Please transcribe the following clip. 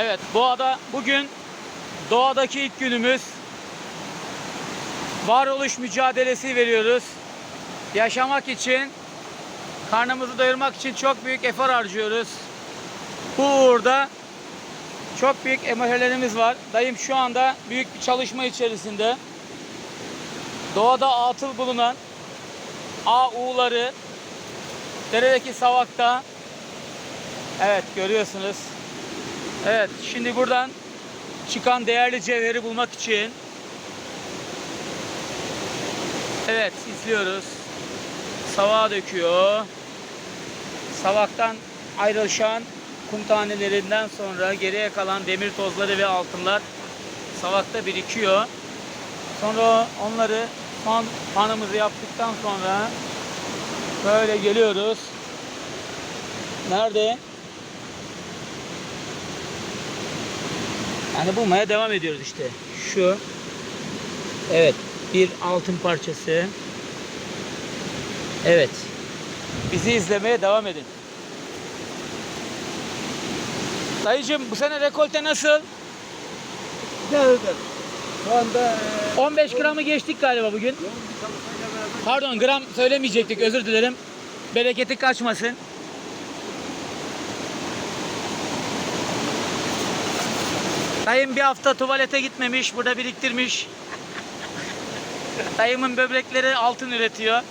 Evet, doğada bugün doğadaki ilk günümüz. Varoluş mücadelesi veriyoruz. Yaşamak için, karnımızı doyurmak için çok büyük efor harcıyoruz. Bu uğurda çok büyük emellerimiz var. Dayım şu anda büyük bir çalışma içerisinde. Doğada atıl bulunan AU'ları deredeki savakta Evet görüyorsunuz. Evet şimdi buradan çıkan değerli cevheri bulmak için Evet izliyoruz. Savağa döküyor. Savaktan ayrılışan kum tanelerinden sonra geriye kalan demir tozları ve altınlar savakta birikiyor. Sonra onları son fanımızı yaptıktan sonra böyle geliyoruz. Nerede? Yani bulmaya devam ediyoruz işte. Şu. Evet. Bir altın parçası. Evet. Bizi izlemeye devam edin. Dayıcım bu sene rekolte nasıl? Güzeldir. Şu anda e, 15 gramı geçtik galiba bugün. Pardon gram söylemeyecektik özür dilerim. Bereketi kaçmasın. Dayım bir hafta tuvalete gitmemiş, burada biriktirmiş. Dayımın böbrekleri altın üretiyor.